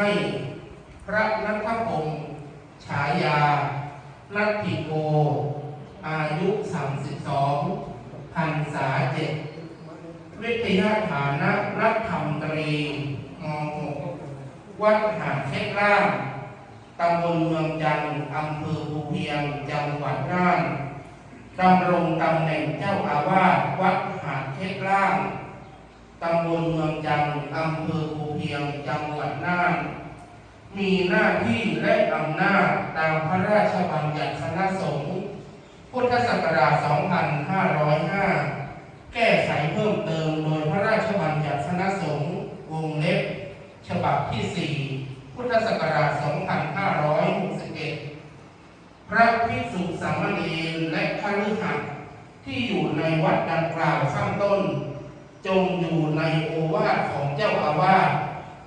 ให้พระนัทพงศ์ฉายาลัทธิโก อายุ 32พันษาเจ็ดวิทยาฐานะรัฐธรรมตรีม .6 วัดหาดเช็คล่างตำบลเมืองจันทร์อำเภอภูเพียง จังหวัดน่านดำรงตำแหน่งเจ้าอาวาสวัดหาดเช็คล่างตำบลเมืองจันทร์อำเภอภูเพียง จังหวัดน่าน มีหน้าที่และอำนาจตามพระราชบัญญัติคณะสงฆ์พุทธศักราช 2505 แก้ไขเพิ่มเติมโดยพระราชบัญญัติคณะสงฆ์วงเล็บ ฉบับที่ 4 พุทธศักราช 2561 พระภิกษุสามเณรและคฤหัสถ์ที่อยู่ในวัดดังกล่าวข้างต้น จงอยู่ในโอวาทของเจ้าอาวาส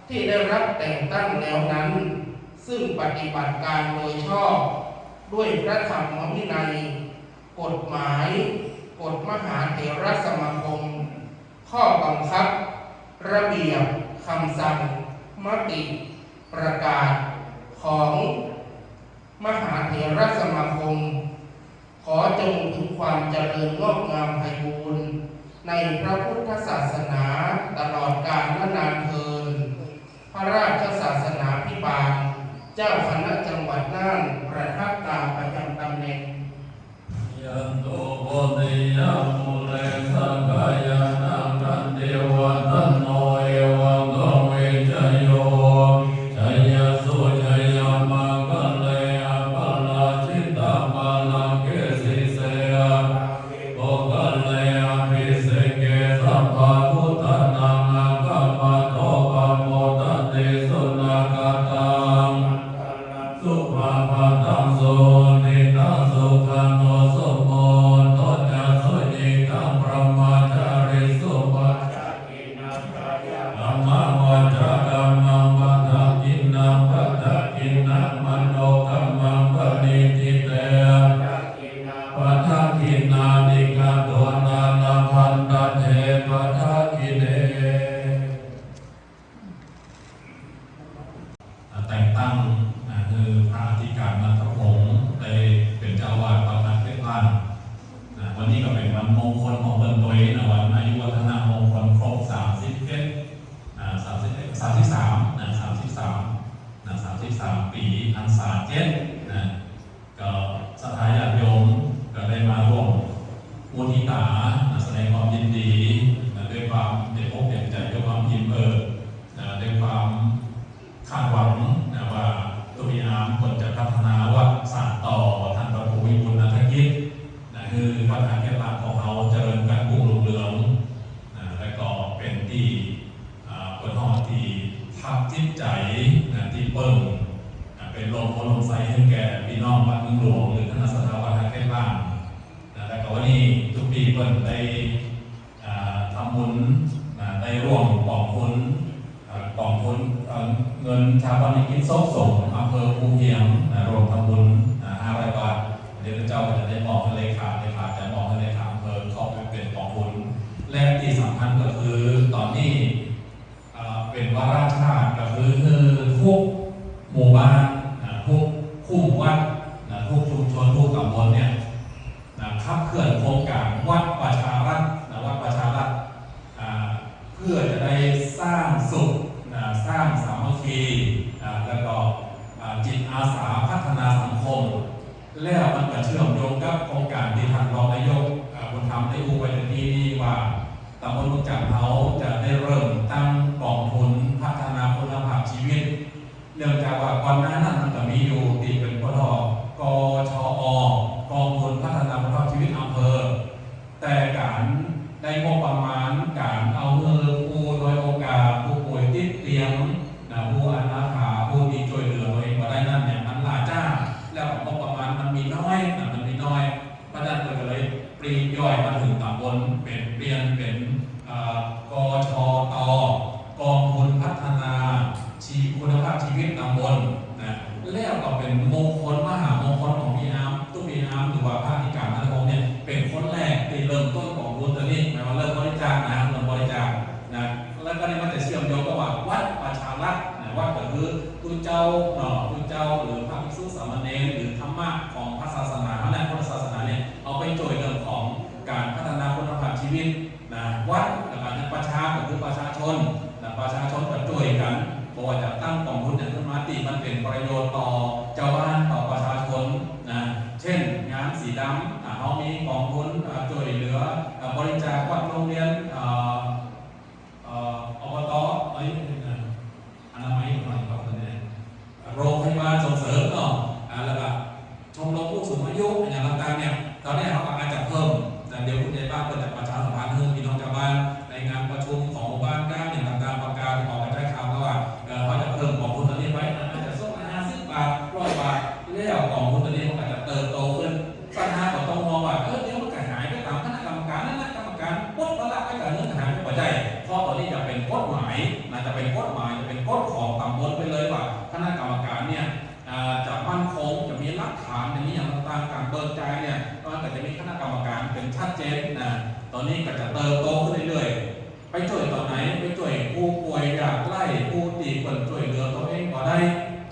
ที่ได้รับแต่งตั้งแล้วนั้น ซึ่งปฏิบัติการโดยชอบ ด้วยพระธรรมวินัย กฎหมาย กฎมหาเถรสมาคม ข้อบังคับ ระเบียบคำสั่ง มติ ประกาศ ของ มหาเถรสมาคม ขอจงถึงความเจริญงอกงามไพบูรณ์ในพระพุทธศาสนาตลอดกาลและนานเทิน พระราชศาสนาพิบาล เจ้าคณะจังหวัดน่านประทับตามประจำตำแหน่ง มปองทุนเอ่อกองทุนเอ่อเงินชาปนกินซกส่งอำเภอภูเพียงรวมทำบุญห้าร้อยบาทเดี๋ยวเจ้าจะได้บอบให้เลขาเลขาจะมอบให้เลขาอำเภอเข้าไปเป็นกองทุนและที่สำคัญก็คือตอนนี้เอ่อเป็นวาระชาติก็คือคือทุกหมู่บ้านนะทุกคู่หมู่วัดนะทุกชุมชนทุกตำบลเนี่ยนะขับเคลื่อนโครงการวัดประชารัฐนะวัดประชารัฐ อ่าเพื่อจะได้ส ร้างสุขสร้างสามัคคีแล้วก็จิตอาสาพัฒนาสังคม แล้วมันก็เชื่อมโยงกับโครงการที่ทานรองนายกบุญธรรมได้พูดไว้ในที่นี้ว่าตำบลลุกจักรเขาจะได้เริ่มตั้งกองทุน นะผู้อนาถาผู้ที่ช่วยเหลือตัวเองมาได้นั่นเนี่ยมันหลายจ้า แล้วงบประมาณมันมีน้อยนะมันมีน้อยเพราะนั้นก็เลยปลีย่อยมาถึงตำบลเป็นเปลี่ยนเป็นกชตกองทุนพัฒนาชีคุณภาพชีวิตตำบลนะแล้วก็เป็นมงคลมหามงคลของพี่อาร์มตุ้มพี่อาร์มหรือว่าภาคธิการนันทพงเนี่ยเป็นคนแรกที่เริ่มต้น กรรมการเป็นชัดเจนนะตอนนี้ก็จะเติบโตขึ้นเรื่อยๆไปช่วยตอนไหนไปช่วยผู้ป่วยอยากไล่ผู้ตีคนช่วยเหลือตัวเองก็ได้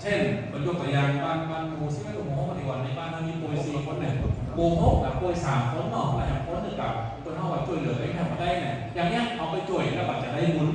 เช่นผมยกตัวอย่างบ้านบ้านปูซิไม่ถูกโม้ปฏิวัติในบ้านนั้นมีป่วยสี่คนเนี่ยปูหกกับป่วยสามคนหนอกอะไรคนหนึ่งกับตัวเท่ากับช่วยเหลือตัวเองทำมาได้เนี่ยอย่างเงี้ยเอาไปช่วยแล้วก็อาจจะได้บุญ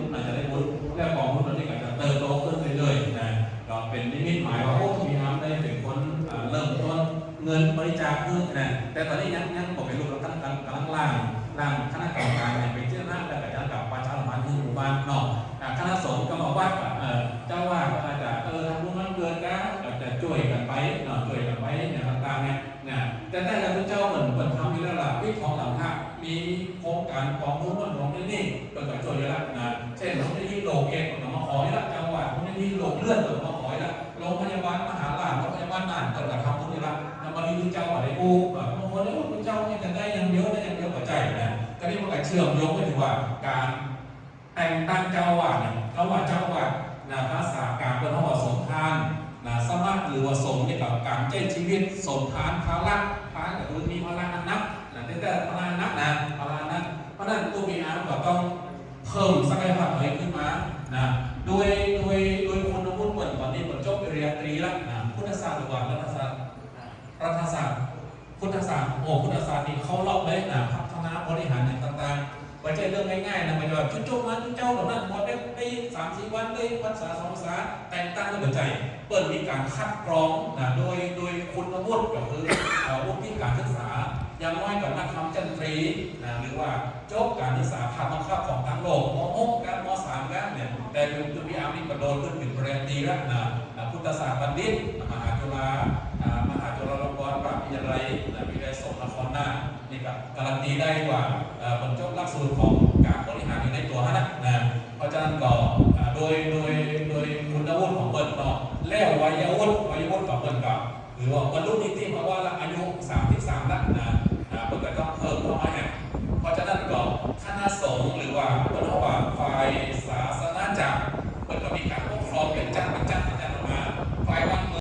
รงการกองทุนมันลงนี่นี่เป็นการช่วยแล้วนะเช่นเราได้ยินโลกเองก็มาขอแล้วจังหวัดมันได้ยินโลกเลื่อนก็มาขอแล้วโรงพยาบาลมหาลาโรงพยาบาลน่านก็จะทำพวกนี้ละนำมามีเจ้าอะไรกูแบบบางคนเนี่ยพระเจ้าเนี่ยจะได้อยังเดียวได้อยังเดียวปัจจัยนะก็นี่มันก็เชื่อมโยงไปถึงว่าการแต่งตั้งเจ้าวาสเนี่ยเจ้าวาสเจ้าวาสนะภาษากลางเป็นห้องว่าสมทานนะสมัครหรือว่าสมเนี่ยกับการเจ้ชีวิตสมทานภาระภาระก็คือมีภาระนักนะแต่แต่ภาระนักนะนักเพราะฉะ นั้นตัวมีอาร์ก็ต้องเพิ่มศักยภาพตัวเองขึ้นมานะโดยโดยโดยคุณวุฒิเปิดตอนนี้เปิดจบปริญญาตรีแล้วนะพุทธศาสตร์หรือว่ารัฐศาสตร์รัฐศาสตร์พุทธศาสตร์โอ้พุทธศาสตร์นี่เขาเล่าเลยนะพัฒนาบริหารต่างๆไม่ใช่เรื่องง่ายๆนะไม่ใช่ว่าจุ๊บๆมาจุ๊บเจ้าเหล่านั้นหมดได้ได้สามสี่วันได้ภาษาสองภาษาแต่งตั้งก็เป็นใจ เปิดมีการคัดกรองนะโดยโดยคุณวุฒิก็คือวุฒิการศึกษา ย่างน้อยกับนักธรรมจันทรีนะหรือว่าโจบการศึกษาภาคบังคับของทั้งโลกม .6 กันม .3 กันเนี่ยแต่คือจุฬานี่กระโดดขึ้นเป็นปริญญาตรีแล้วนะพุทธศาสตร์บัณฑิตมหาจุฬามหาจุฬาลงกรณ์ปราชวิทยาลัยนะวิทยาลัยสงขลานครน่านี่ก็การันตีได้ว่าผลจบหลักสูตรของการบริหารอยู่ในตัวนะนะเพราะฉะนั้นก็โดยโดยโดยคุณวุฒิของเปิดเนาะแล้ววัยวุฒิวัยวุฒิของเปิดกับหรือว่าบรรลุนิติภาวะละอายุ 33แล้วนะ เปิดก็เออพอเนี่ยเพราะฉะนั้นก็คณะสงฆ์หรือว่า